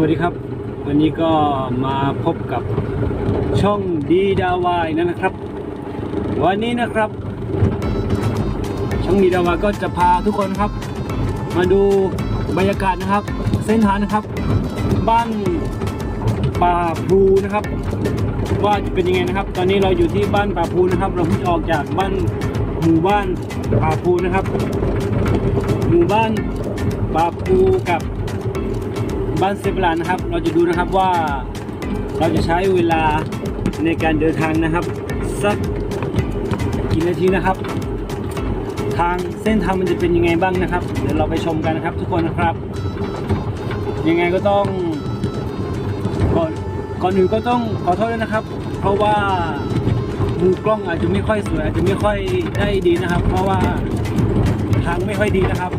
วัสดีครับ วันนี้ก็มาพบกับช่องดีดาวายนั่นนะครับ วันนี้นะครับ ช่องดีดาวายก็จะพาทุกคนครับ มาดูบรรยากาศนะครับ เส้นทางนะครับ บ้านป่าพลูนะครับ ว่าจะเป็นยังไงนะครับ ตอนนี้เราอยู่ที่บ้านป่าพลูนะครับ เราเพิ่งออกจากบ้านหมู่บ้านป่าพลูนะครับ หมู่บ้านป่าพลูกับ บ้านเซฟลานะครับ เราจะดูนะครับว่าเราจะใช้เวลาในการเดินทางนะครับ สักกี่นาทีนะครับ ทางเส้นทางมันจะเป็นยังไงบ้างนะครับ เดี๋ยวเราไปชมกันนะครับ ทุกคนนะครับ ยังไงก็ต้องก่อนก่อนอื่นก็ต้องขอโทษด้วยนะครับ เพราะว่ามุมกล้องอาจจะไม่ค่อยสวยอาจจะไม่ค่อยได้ดีนะครับ เพราะว่าทางไม่ค่อยดีนะครับ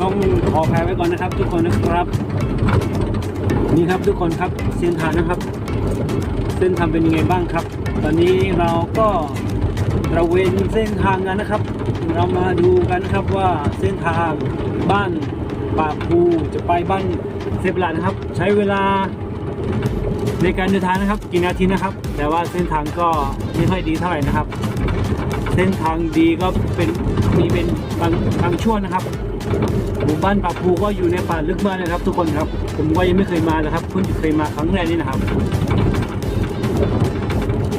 ต้องขอแพ้ไว้ก่อนนะครับ ทุกคนนะครับ นี่ครับทุกคนครับเส้นทางนะครับ เส้นทางเป็นยังไงบ้างครับ ตอนนี้เราก็ตระเวนเส้นทางกันนะครับ เรามาดูกันครับว่าเส้นทางบ้านปากภูจะไปบ้านเซฟลานะครับ ใช้เวลาในการเดินทางนะครับกี่นาทีนะครับ แต่ว่าเส้นทางก็ไม่ค่อยดีเท่าไหร่นะครับ เส้นทางดีก็เป็นมีเป็นบางบางช่วงนะครับ หมู่บ้านปากภูก็อยู่ในป่าลึกมากนะครับ ทุกคนครับ ผมก็ยังไม่เคยมานะครับเพิ่งเคยมาครั้งแรกนี่นะครับ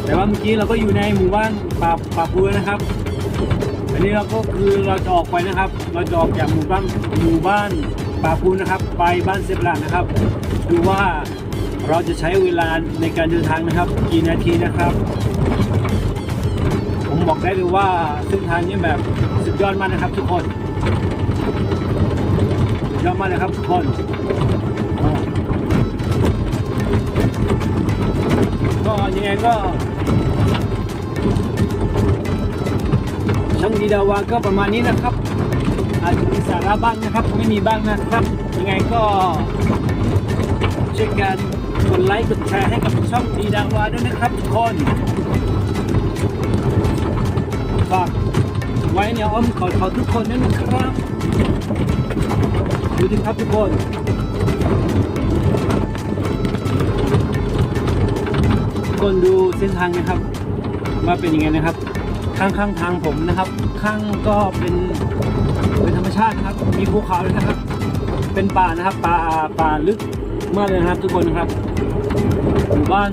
แต่ว่าเมื่อกี้เราก็อยู่ในหมู่บ้านป่าป่าภูนะครับ อันนี้เราก็คือเราจะออกไปนะครับ เราจะออกจากหมู่บ้านหมู่บ้านป่าภูนะครับ ไปบ้านเซฟลานะครับ ดูว่าเราจะใช้เวลาในการเดินทางนะครับ กี่นาทีนะครับ ผมบอกได้เลยว่าเส้นทางนี้แบบสุดยอดมากนะครับ ทุกคน ยอดมากเลยครับทุกคนก็ยังไงก็ช่องดีดาวาก็ประมาณนี้นะครับ อาจจะมีสาระบ้างนะครับ ไม่มีบ้างนะครับ ยังไงก็ช่วยกันกดไลค์กดแชร์ให้กับช่องดีดาวาด้วยนะครับทุกคนฝากไว้ในอ้อมกอดของทุกคนด้วยนะครับ ดูดิครับทุกคนทุกคนดูเส้นทางนะครับว่าเป็นยังไงนะครับ ข้างข้างทางผมนะครับ ข้างก็เป็นเป็นธรรมชาตินะครับ มีภูเขาเลยนะครับ เป็นป่านะครับป่าป่าลึกมากเลยนะครับ ทุกคนนะครับหมู่บ้าน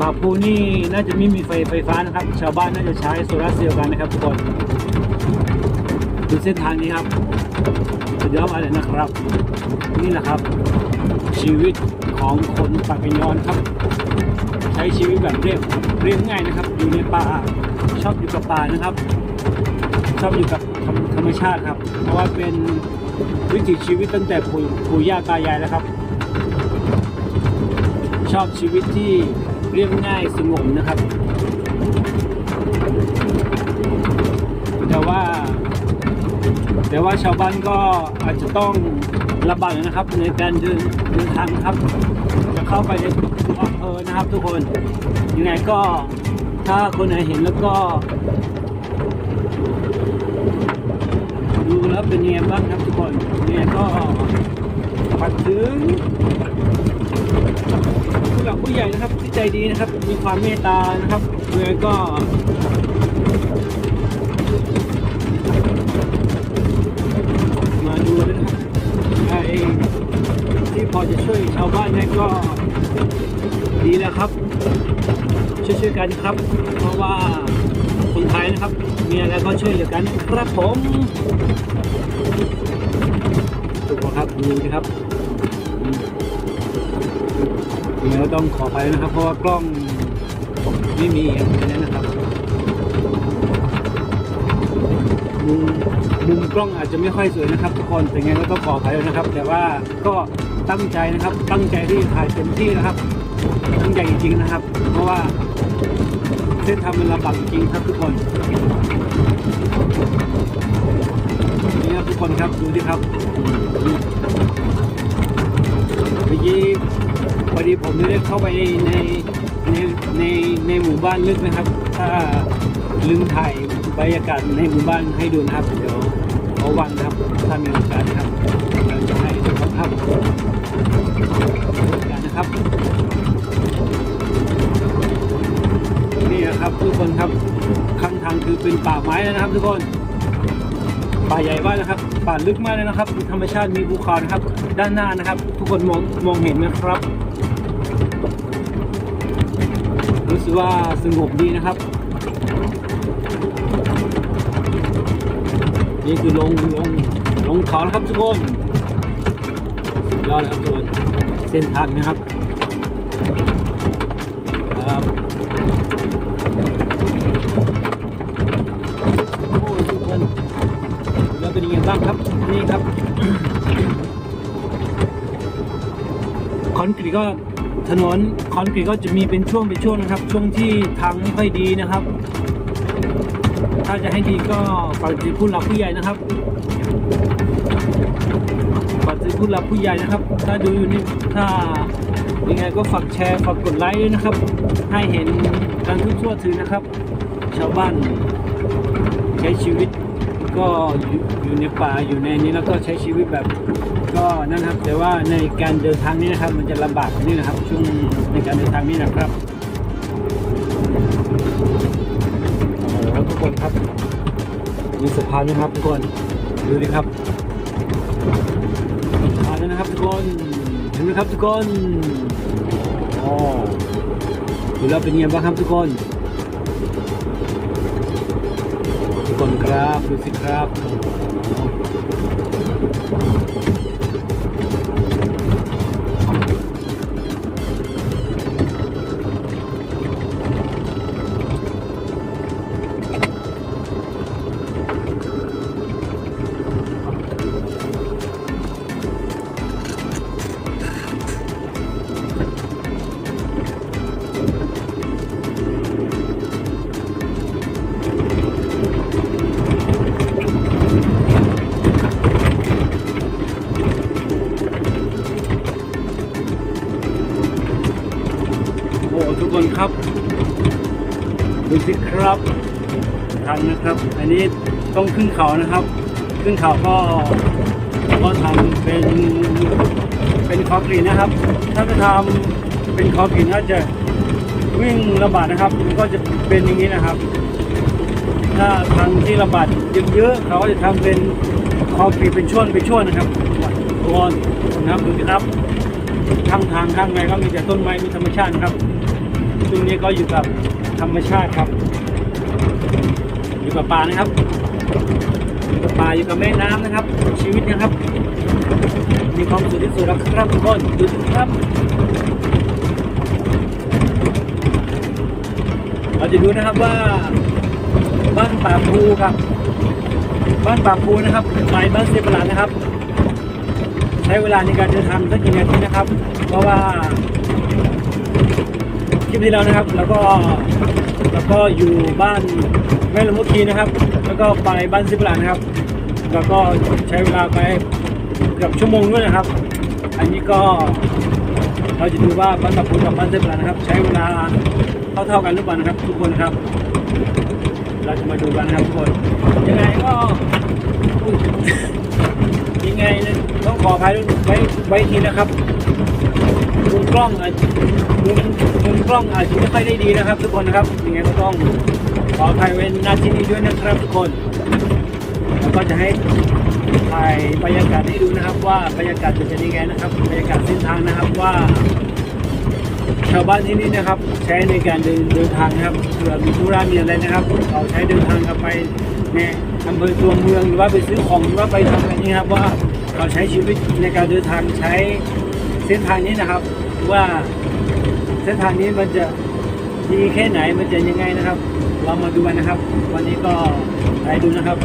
ป่าภูนี่น่าจะไม่มีไฟไฟฟ้านะครับ ชาวบ้านน่าจะใช้โซลาร์เซลล์กันนะครับทุกคนดูเส้นทางนี้ครับ สุดยอดมาเลยนะครับ นี่แหละครับ ชีวิตของคนปากยอนครับ ใช้ชีวิตแบบเรียบเรียบง่ายนะครับ อยู่ในป่าชอบอยู่กับป่านะครับ ชอบอยู่กับธรรมธรรมชาติครับ เพราะว่าเป็นวิถีชีวิตตั้งแต่ปู่ปู่ย่าตายายแล้วครับ ชอบชีวิตที่เรียบง่ายสงบนะครับ แต่ว่า แต่ว่าชาวบ้านก็อาจจะต้องลำบากนะครับในการเดินเดินทางครับ จะเข้าไปในทุกอำเภอนะครับทุกคนยังไงก็ถ้าคนไหนเห็นแล้วก็ ดูแล้วเป็นยังไงบ้างครับทุกคนยังไงก็ฝากถึงผู้หลักผู้ใหญ่นะครับที่ใจดีนะครับ มีความเมตตานะครับยังไงก็ ที่พอจะช่วยชาวบ้านได้ก็ดีแล้วครับ ช่วยๆกันครับ เพราะว่าคนไทยนะครับ มีอะไรก็ช่วยเหลือกันครับผมถูกครับดูนะครับอืมเดี๋ยวต้องขอไปนะครับ เพราะว่ากล้องไม่มีอะไรนั้นนะครับ มุมมุมกล้องอาจจะไม่ค่อยสวยนะครับ ทุกคนแต่ไงก็ต้องขออภัยด้วยนะครับ แต่ว่าก็ตั้งใจนะครับ ตั้งใจที่ถ่ายเต็มที่นะครับ ตั้งใจจริงๆนะครับ เพราะว่าเส้นทางมันลำบากจริงครับทุกคนนี่ครับทุกคนครับดูดิครับเมื่อกี้พอดีผมไม่ได้เข้าไปในในในในหมู่บ้านลึกนะครับ ถ้าลืมถ่าย บรรยากาศในหมู่บ้านให้ดูนะครับเดี๋ยวเอาวันนะครับถ้ามีโอกาสนะครับเราจะให้ดูครับครับกันนะครับ นี่นะครับทุกคนครับข้างทางคือเป็นป่าไม้แล้วนะครับ ทุกคนป่าใหญ่มากนะครับ ป่าลึกมากเลยนะครับ ธรรมชาติมีภูเขานะครับ ด้านหน้านะครับ ทุกคนมองมองเห็นนะครับ รู้สึกว่าสงบดีนะครับ นี่คือลงลงลงเขาครับทุกคนสุดยอดเลยครับทุกคนเส้นทางนะครับครับโอ้ยทุกคนแล้วเป็นยังไงบ้างครับนี่ครับคอนกรีตก็ถนนคอนกรีตก็จะมีเป็นช่วงเป็นช่วงนะครับ ช่วงที่ทางไม่ค่อยดีนะครับ ถ้าจะให้ดีก็ฝากถึงผู้หลักผู้ใหญ่นะครับฝากถึงผู้หลักผู้ใหญ่นะครับ ถ้าดูอยู่นี่ถ้ายังไงก็ฝากแชร์ฝากกดไลค์ด้วยนะครับ ให้เห็นกันทุกทั่วถึงนะครับ ชาวบ้านใช้ชีวิตก็อยู่อยู่ในป่าอยู่ในนี้แล้วก็ใช้ชีวิตแบบก็นั่นครับ แต่ว่าในการเดินทางนี้นะครับ มันจะลำบากนี่นะครับ ช่วงในการเดินทางนี้นะครับ คนครับมีสะพานนะครับทุกคนดูดิครับสะพานแล้วนะครับทุกคนเห็นไหมครับทุกคนโอ้ดูแล้วเป็นยังไงบ้างครับทุกคน ทุกคนครับดูสิครับ สิครับทางนะครับ อันนี้ต้องขึ้นเขานะครับ ขึ้นเขาก็ก็ทำเป็นเป็นคอกรีนะครับ ถ้าจะทำเป็นคอกรีตน่าจะวิ่งลำบากนะครับมันก็จะเป็นอย่างนี้นะครับ ถ้าทางที่ระบาดเยอะๆเขาก็จะทำเป็นคอกรีเป็นช่วงเป็นช่วงนะครับทุกคนนะครับดูครับข้างทางข้างในก็มีแต่ต้นไม้มีธรรมชาติครับ ตรงนี้ก็อยู่กับ ธรรมชาติครับ อยู่กับป่านะครับ อยู่กับป่าอยู่กับแม่น้ำนะครับ ชีวิตนะครับ มีความสุขที่สุดแล้วครับทุกคนดูสิครับ เราจะดูนะครับว่าบ้านป่าภูครับ บ้านป่าภูนะครับไปบ้านเซปลานะครับ ใช้เวลาในการเดินทางสักกี่นาทีนะครับ เพราะว่า ลิปที่แล้วนะครับ แล้วก็แล้วก็อยู่บ้านแม่ละมุกีนะครับ แล้วก็ไปบ้านเซปลานะครับ แล้วก็ใช้เวลาไปเกือบชั่วโมงด้วยนะครับ อันนี้ก็เราจะดูว่าบ้านป่าภูกับบ้านเซปลานะครับ ใช้เวลาเท่าๆกันหรือเปล่านะครับ ทุกคนครับ เราจะมาดูกันนะครับทุกคนยังไงก็ยังไงเนี่ยต้องขออภัยด้วยไว้ไว้ทีนะครับ กล้องอาจมุมมุมกล้องอาจจะไม่ค่อยได้ดีนะครับทุกคนนะครับยังไงก็ต้องขออภัยไว้หน้าที่นี้ด้วยนะครับทุกคนแล้วก็จะให้ถ่ายบรรยากาศให้ดูนะครับว่าบรรยากาศจะเป็นยังไงนะครับบรรยากาศเส้นทางนะครับว่า ชาวบ้านที่นี่นะครับ ใช้ในการเดินเดินทางนะครับเผื่อมีธุระมีอะไรนะครับเราใช้เดินทางกันไปในอำเภอตัวเมืองหรือว่าไปซื้อของหรือว่าไปทำอะไรนี้ครับว่าเราใช้ชีวิตในการเดินทางใช้เส้นทางนี้นะครับ ว่าเส้นทางนี้มันจะดีแค่ไหนมันจะยังไงนะครับ เรามาดูกันนะครับ วันนี้ก็ไปดูนะครับ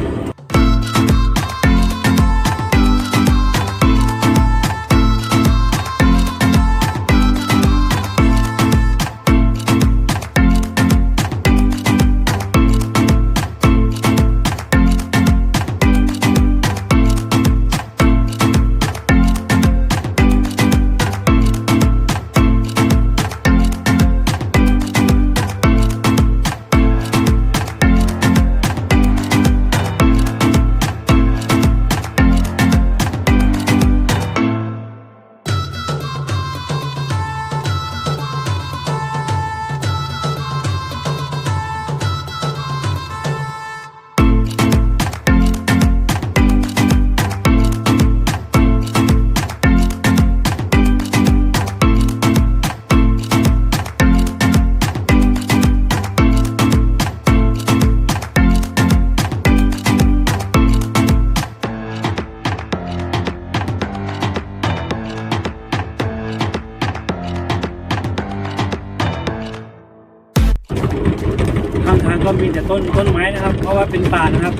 ต้นต้นไม้นะครับ เพราะว่าเป็นป่านะครับ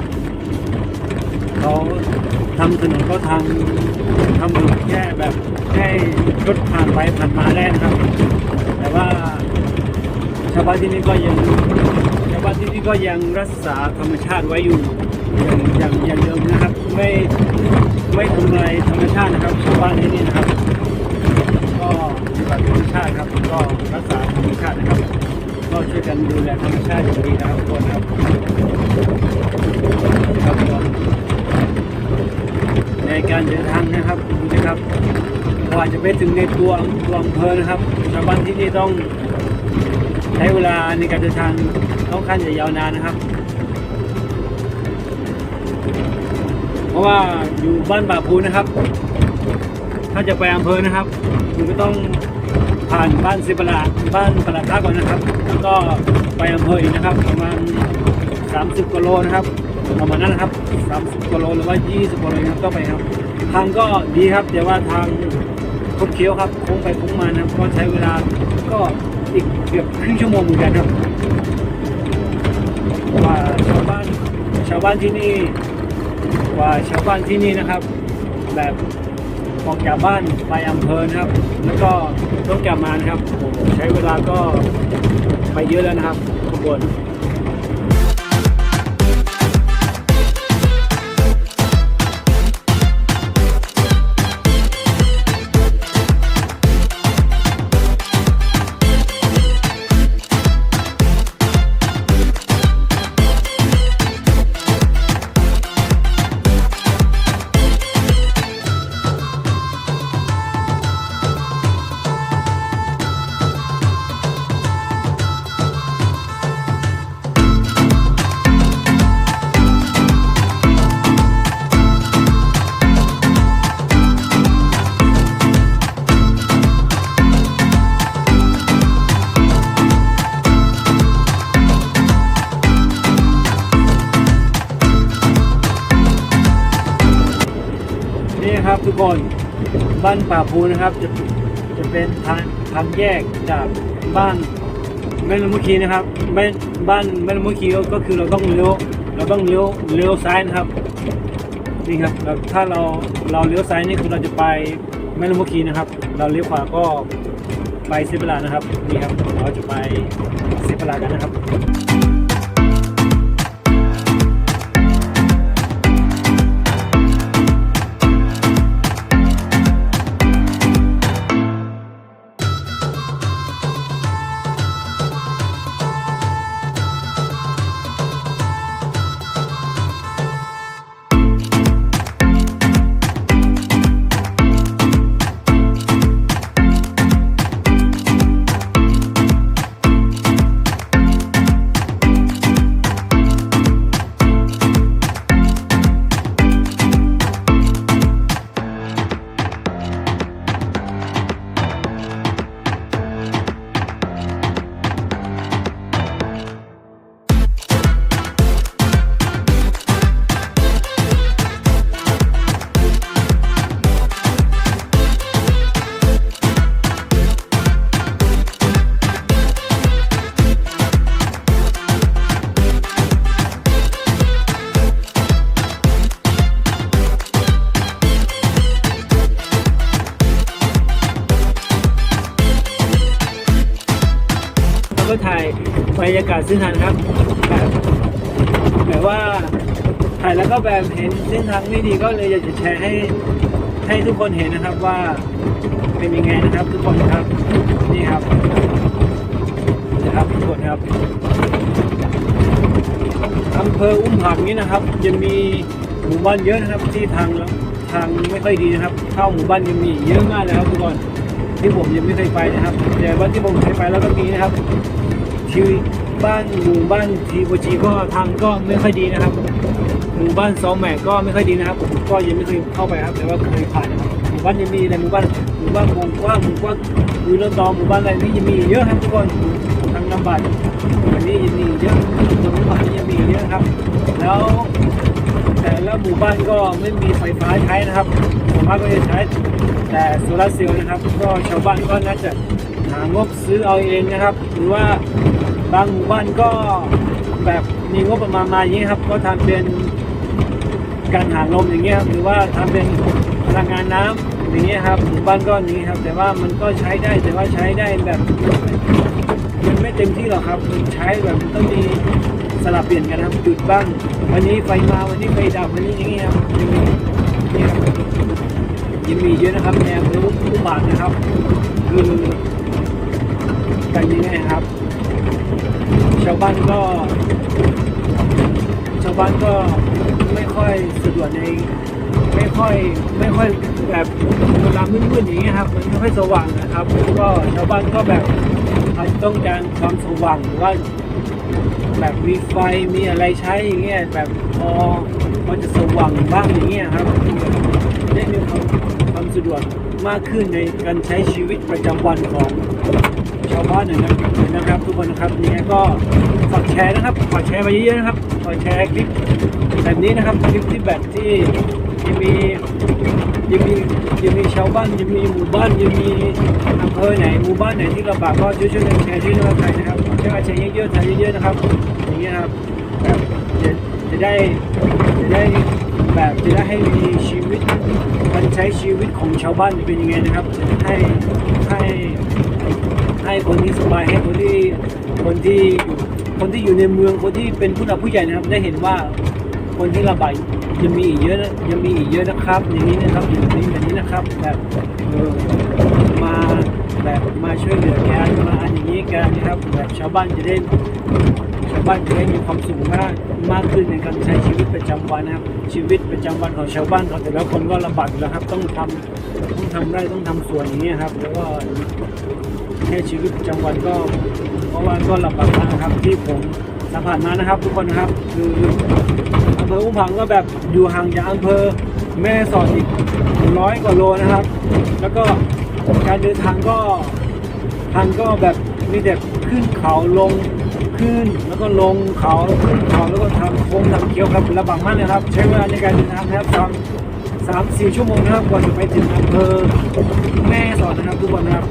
เขาทำถนนก็ทำทำถนนแค่แบบให้รถผ่านไปผ่านมาได้นะครับ แต่ว่าชาวบ้านที่นี่ก็ยังชาวบ้านที่นี่ก็ยังรักษาธรรมชาติไว้อยู่อย่างอย่างอย่างเดิมนะครับ ไม่ไม่ทำลายธรรมชาตินะครับชาวบ้านที่นี่นะครับ ก็อยู่กับธรรมชาติครับ ก็รักษาธรรมชาตินะครับ ก็ช่วยกันดูแลธรรมชาติอย่างดีนะครับทุกคนครับครับผมในการเดินทางนะครับดูนะครับกว่าจะไปถึงในตัวตัวอำเภอนะครับชาวบ้านที่นี่ต้องใช้เวลาในการเดินทางค่อนข้างจะยาวนานนะครับ เพราะว่าอยู่บ้านป่าพูนะครับ ถ้าจะไปอำเภอนะครับ คุณก็ต้อง ผ่านบ้านสิบลาบ้านปลาท่าก่อนนะครับ แล้วก็ไปอำเภออีกนะครับ ประมาณ 30กิโลนะครับประมาณนั้นนะครับ30กิโลหรือว่า 20กิโลนะครับก็ไปครับ ทางก็ดีครับ แต่ว่าทางคดเคี้ยวครับโค้งไปโค้งมานะครับก็ใช้เวลาก็อีกเกือบครึ่งชั่วโมงเหมือนกันครับกว่าชาวบ้านชาวบ้านที่นี่กว่าชาวบ้านที่นี่นะครับ แบบ ออกจากบ้านไปอำเภอนะครับ แล้วก็ต้องกลับมานะครับ ใช้เวลาก็ไปเยอะแล้วนะครับขบวน กคนบ้านป่าภูนะครับจะจะเป็นทางทางแยกจากบ้านแม่ลำมุคีนะครับแม่บ้านแม่ลำมุคีก็คือเราต้องเลี้ยวเราต้องเลี้ยวเลี้ยวซ้ายนะครับนี่ครับถ้าเราเราเลี้ยวซ้ายนี่คือเราจะไปแม่ลำมุคีนะครับ เราเลี้ยวขวาก็ไปเซเปลานะครับนี่ครับเราจะไปเซเปลากันนะครับ เส้นทางครับแบบแบบว่าถ่ายแล้วก็แบบเห็นเส้นทางไม่ดีก็เลยอยากจะแชร์ให้ให้ทุกคนเห็นนะครับว่าเป็นยังไงนะครับ ทุกคนครับนี่ครับนะครับทุกคนครับอำเภออุ้มผักนี้นะครับ จะมีหมู่บ้านเยอะนะครับที่ทางทางไม่ค่อยดีนะครับ เข้าหมู่บ้านยังมีเยอะมากเลยครับทุกคนที่ผมยังไม่เคยไปนะครับแต่ว่าที่ผมเคยไปแล้วก็มีนะครับที่ บ้านหมู่บ้านทีโบจีก็ทางก็ไม่ค่อยดีนะครับ หมู่บ้านซอมแหมกก็ไม่ค่อยดีนะครับผมก็ยังไม่เคยเข้าไปครับ แต่ว่าเคยผ่านนะครับหมู่บ้านยังมีในหมู่บ้านหมู่บ้านวงกว้างหมู่กว้างวิลตอหมู่บ้านอะไรนี่ยังมีเยอะครับทุกคนทางลำบากอันนี้ยังมีเยอะตรงหมู่บ้านยังมีเยอะครับ แล้วแต่ละหมู่บ้านก็ไม่มีไฟฟ้าใช้นะครับหมู่บ้านก็จะใช้แต่โซลาร์เซลล์นะครับ ก็ชาวบ้านก็น่าจะหางบซื้อเอาเองนะครับ หรือว่า บางหมู่บ้านก็แบบมีงบประมาณมาอย่างนี้ครับ ก็ทำเป็นการหาลมอย่างเงี้ยครับหรือว่าทำเป็นพลังงานน้ำอย่างเงี้ยครับหมู่บ้านก้อนนี้ครับ แต่ว่ามันก็ใช้ได้แต่ว่าใช้ได้แบบมันไม่เต็มที่หรอกครับมันใช้แบบมันต้องมีสลับเปลี่ยนกันครับจุดบ้าง วันนี้ไฟมาวันนี้ไฟดับวันนี้อย่างเงี้ยครับยังมีนี่ครับยังมีเยอะนะครับแนวรู้ผู้บาทนะครับคือกันยังไงครับ ชาวบ้านก็ ชาวบ้านก็ไม่ค่อยสะดวกในไม่ค่อยไม่ค่อยแบบเวลามืดๆอย่างเงี้ยครับ มันไม่ค่อยสว่างนะครับ ก็ชาวบ้านก็แบบอาจจะต้องการความสว่างหรือว่าแบบมีไฟมีอะไรใช้อย่างเงี้ยแบบพอพอจะสว่างบ้างอย่างเงี้ยครับได้มีความความสะดวกมากขึ้นในการใช้ชีวิตประจำวันของ ชาวบ้านหนะครับนะครับ ทุกคนนะครับยังไงก็ฝากแชร์นะครับฝากแชร์ไปเยอะๆนะครับฝากแชร์คลิปแบบนี้นะครับคลิปที่แบบที่ยังมียังมียังมีชาวบ้านยังมีหมู่บ้านยังมีอำเภอไหนหมู่บ้านไหนที่ลำบากก็ช่วยๆกันแชร์ช่วยๆกันถ่ายนะครับช่วยกันแชร์เยอะๆถ่ายเยอะๆนะครับอย่างเงี้ยครับจะจะได้จะได้แบบจะได้ให้มีชีวิตการใช้ชีวิตของชาวบ้านเป็นยังไงนะครับจะให้ ให้คนที่สบายให้คนที่คนที่คนที่อยู่ในเมืองคนที่เป็นผู้หลักผู้ใหญ่นะครับ ได้เห็นว่าคนที่ระบายยังมีอีกเยอะนะยังมีอีกเยอะนะครับ อย่างนี้นะครับอย่างนี้แบบนี้นะครับแบบเออมาแบบมาช่วยเหลือแกนมาอันอย่างนี้แกนนะครับแบบชาวบ้านจะได้ชาวบ้านจะได้มีความสุขมากมากขึ้นในการใช้ชีวิตประจำวันนะครับ ชีวิตประจำวันของชาวบ้านเขาแต่ละคนก็ลำบากอยู่แล้วครับ ต้องทำต้องทำไร่ต้องทำสวนอย่างนี้ครับ แล้วก็ แค่ชีวิตประจำวันก็เพราะว่าก็ลำบากมากนะครับที่ผมสัมผัสมานะครับ ทุกคนนะครับคืออำเภออุ้มผังก็แบบอยู่ห่างจากอำเภอแม่สอดอีกร้อยกว่าโลนะครับ แล้วก็การเดินทางก็ทางก็แบบมีแต่ขึ้นเขาลงขึ้นแล้วก็ลงเขาขึ้นเขาแล้วก็ทำโค้งทำเคี้ยวครับลำบากมากเลยครับ ใช้เวลาในการเดินทางนะครับสามสามสี่ชั่วโมงนะครับกว่าจะไปถึงอำเภอแม่สอดนะครับทุกคนนะครับ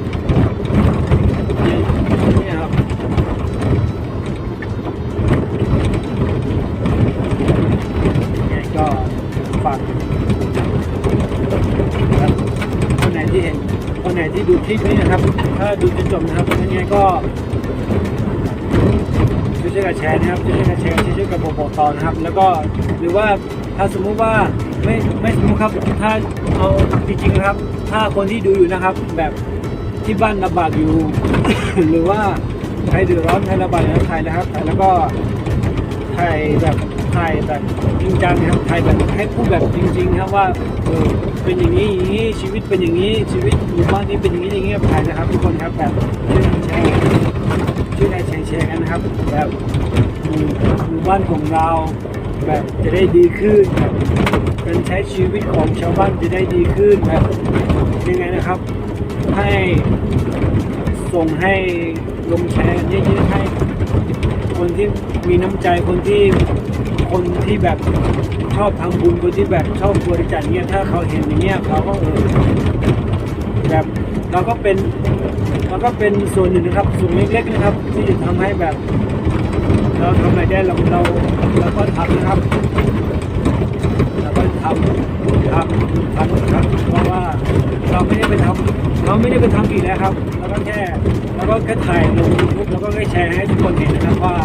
นี่นี่ครับยังไงก็ ครับคนไหนที่เห็นคนไหนที่ดูคลิปนี้นะครับ ถ้าดูจนจบนะครับยังไงก็ช่วยกันแชร์นะครับช่วยกันแชร์ช่วยกันบอกต่อนะครับ แล้วก็หรือว่าถ้าสมมุติว่าไม่ไม่สมมติครับถ้าเอาจริงๆนะครับ ถ้าคนที่ดูอยู่นะครับ แบบที่บ้านลำบากอยู่ หรือว่าใครเดือดร้อนใครลำบากนะครับถ่ายนะครับถ่ายแล้วก็ถ่ายแบบ ถ่ายแบบจริงจังครับถ่ายแบบให้พูดแบบจริง ๆ ครับว่าเออเป็นอย่างนี้อย่างนี้ชีวิตเป็นอย่างนี้ชีวิตหมู่บ้านนี้เป็นอย่างนี้อย่างนี้ถ่ายนะครับทุกคนครับแบบช่วยกันแชร์ช่วยกันแชร์แชร์กันนะครับแบบหมู่หมู่บ้านของเราแบบจะได้ดีขึ้นแบบการใช้ชีวิตของชาวบ้านจะได้ดีขึ้นแบบยังไงนะครับ ให้ส่งให้ลงแชร์เยอะๆให้คนที่มีน้ำใจคนที่ คนที่แบบชอบทำบุญคนที่แบบชอบบริจาคเงี้ยถ้าเขาเห็นอย่างเงี้ยเขาก็เออแบบเราก็เป็นเราก็เป็นส่วนหนึ่งนะครับส่วนเล็กๆนะครับ ที่จะทำให้แบบ เราทำอะไรได้เราเราเราก็ทำนะครับเราก็ทำทำทำครับเพราะว่าเราไม่ได้ไปทำเราไม่ได้ไปทำอีกแล้วครับเราก็แค่เราก็แค่ถ่ายลงยูทูบแล้วก็แค่แชร์ให้ทุกคนเห็นนะครับว่า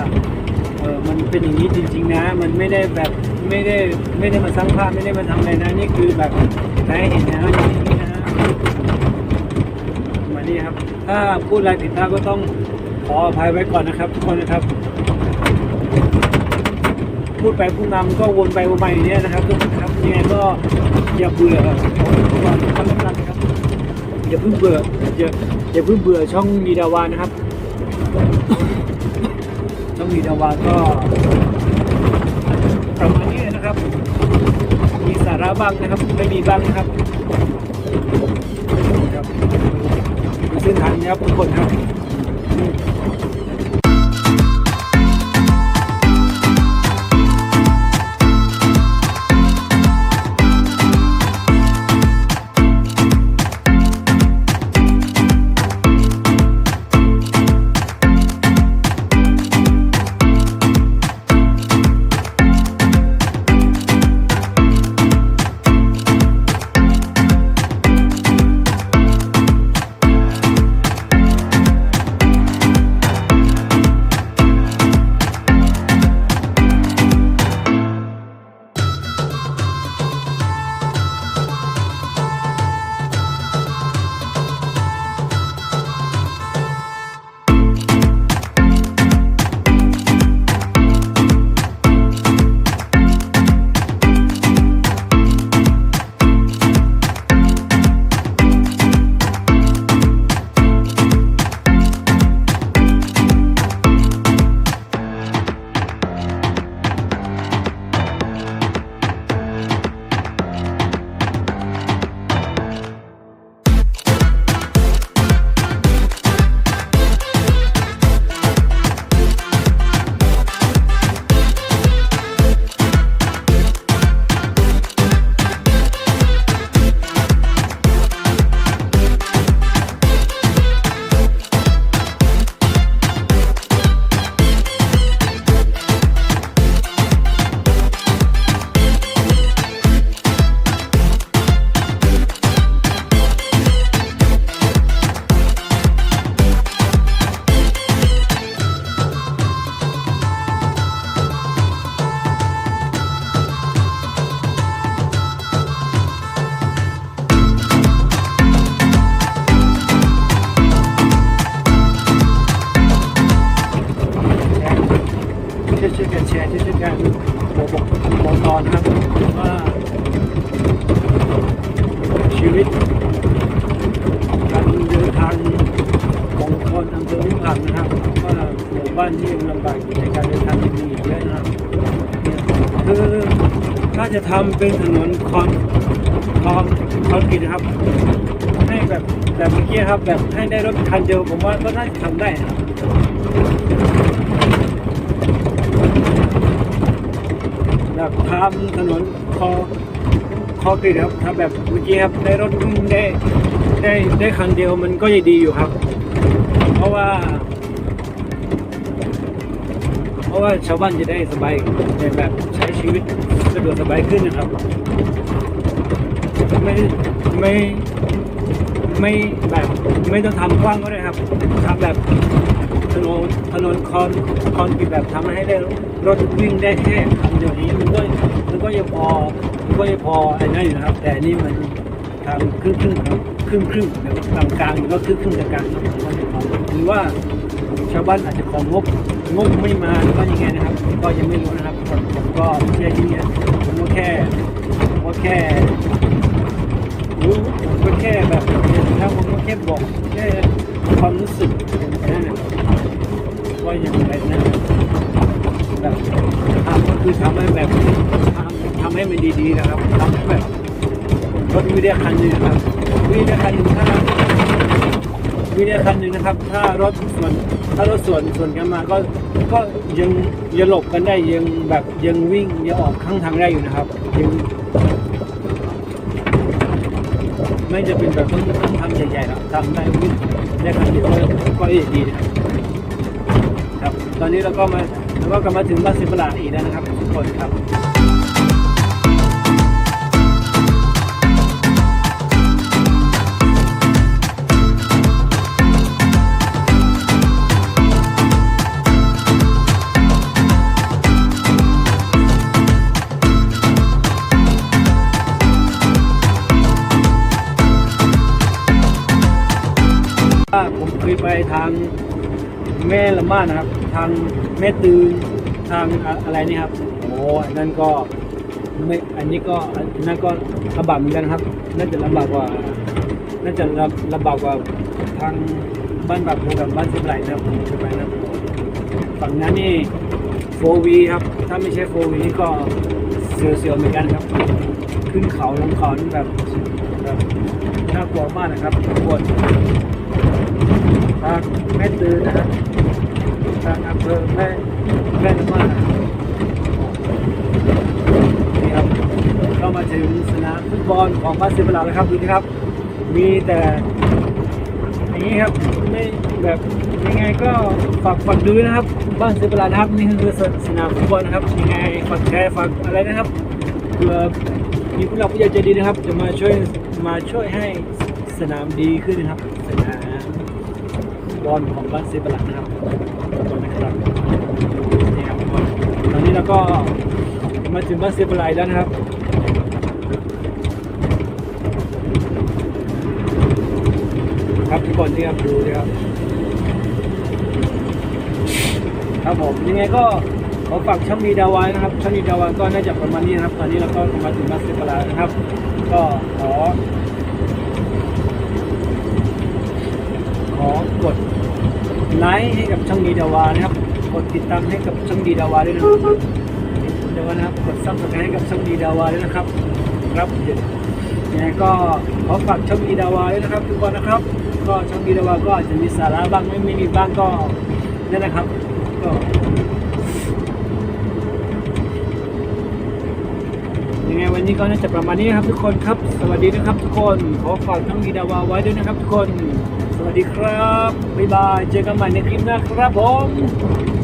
มันเป็นอย่างนี้จริง ๆ นะ มันไม่ได้แบบไม่ได้ไม่ได้มาสร้างภาพไม่ได้มาทำอะไรนะนี่คือแบบให้เห็นนะอย่างนี้นะมานี่ครับ ถ้าพูดอะไรผิดพลาดก็ต้องขออภัยไว้ก่อนนะครับทุกคนนะครับ พูดไปพูดมามันก็วนไปวนมาอย่างนี้นะครับทุกคนครับยังไงก็อย่าเบื่อก่อนทำแล้วกันนะครับอย่าเพิ่งเบื่ออย่าอย่าเพิ่งเบื่อช่องมีดาวานะครับ ช่องมีดาวาก็ประมาณนี้นะครับ มีสาระบ้างนะครับ ไม่มีบ้างนะครับครับดูเส้นทางนี้ครับทุกคนครับ จะทำเป็นถนนคอนคอนคอนกรีตนะครับ ให้แบบแบบเมื่อกี้ครับ แบบให้ได้รถคันเดียวผมว่าก็น่าจะทำได้นะครับแบบทำถนนคอคอกรีตครับทำแบบเมื่อกี้ครับได้รถได้ได้ได้คันเดียวมันก็ยังดีอยู่ครับ เพราะว่า เพราะว่าชาวบ้านจะได้สบายในแบบใช้ชีวิต สะดวกสบายขึ้นนะครับ ไม่ไม่ไม่แบบไม่ต้องทำกว้างก็ได้ครับทำแบบถนนถนนคอนคอนกีแบบทำให้ได้รถวิ่งได้แค่คันเดียวนี้มันก็มันก็ยังพอมันก็ยังพอไอ้นั่นอยู่นะครับ แต่นี่มันทำครึ่งครึ่งครึ่งครึ่งแบบกลางกลางๆก็ครึ่งครึ่งกลางกลางหรือว่าชาวบ้านอาจจะของงบงบไม่มาหรือว่ายังไงนะครับ ก็ยังไม่รู้นะ ผมผมก็แค่ที่เนี่ยผมก็แค่ผมก็แค่รู้ผมก็แค่แบบถ้าผมก็แค่บอกแค่ความรู้สึกแค่นั้นว่าอย่างไรนะแบบทำก็คือทำให้แบบทำทำให้มันดีๆนะครับทำให้แบบรถวิดีโอคันนึงครับวิดีโอคันนึงถ้า วิดีโอคันหนึ่งนะครับ ถ้ารถส่วนถ้ารถส่วนส่วนกันมาก็ก็ยังยังหลบกันได้ยังแบบยังวิ่งยังออกข้างทางได้อยู่นะครับยังไม่จะเป็นแบบต้องต้องทำใหญ่ๆหรอกทำได้วิ่งได้ครั้งเดียวก็ก็ดีนะครับครับ ตอนนี้เราก็มาเราก็กลับมาถึงบ้านสิบประหลาดอีกแล้วนะครับทุกคนครับ ไปทางแม่ละมานะครับ ทางแม่ตืนทางอะอะไรนี่ครับโอ้อันนั่นก็ไม่อันนี้ก็อันนั้นก็ลำบากเหมือนกันครับ น่าจะลำบากกว่าน่าจะลำลำบากกว่าทางบ้านแบบกับบ้านสิบไหลนะครับผมเคยไปนะฝั่งนั้นนี่โฟวีครับ ถ้าไม่ใช่โฟวีนี่ก็เสียวๆเหมือนกันครับ ขึ้นเขาลงเขานี่แบบแบบน่ากลัวมากนะครับทุกคน ทางแม่ตือนะครับทางอำเภอแม่แม่ละมานะครับนี่ครับก็มาถึงสนามฟุตบอลของบ้านศิลปลาแล้วครับดูสิครับ มีแต่อย่างนี้ครับไม่แบบยังไงก็ฝากฝากดูนะครับ บ้านศิลปลานะครับนี่คือสนามฟุตบอลนะครับยังไงฝากแชร์ฝากอะไรนะครับเผื่อมีผู้หลักผู้ใหญ่ใจดีนะครับ จะมาช่วยมาช่วยให้สนามดีขึ้นนะครับ บอลของบ้านเซฟลักนะครับขอบคุณนะครับนี่ครับทุกคนตอนนี้เราก็มาถึงบ้านเซฟลัยแล้วนะครับครับทุกคนนี่ครับดูนี่ครับครับผมยังไงก็ขอฝากช่องมีดาวายนะครับช่องมีดาวายก็น่าจะประมาณนี้นะครับ ตอนนี้เราก็มาถึงบ้านเซฟลัยนะครับ ก็ขอ อกดไลค์ให้กับช่องดีดาวานะครับ กดติดตามให้กับช่องดีดาวาด้วยนะครับเดี๋ยวนะครับกดซับสไครต์ให้กับช่องดีดาวาด้วยนะครับ ครับเดี๋ยวยังไงก็ขอฝากช่องดีดาวาด้วยนะครับ ทุกคนนะครับ ก็ช่องดีดาวาก็อาจจะมีสาระบ้างไม่ไม่มีบ้างก็นั่นนะครับก็ยังไงวันนี้ก็น่าจะประมาณนี้นะครับทุกคนครับ สวัสดีนะครับทุกคน ขอฝากช่องดีดาวาไว้ด้วยนะครับทุกคน ดีครับ บ๊ายบาย เจอกันใหม่ในคลิปหน้าครับผม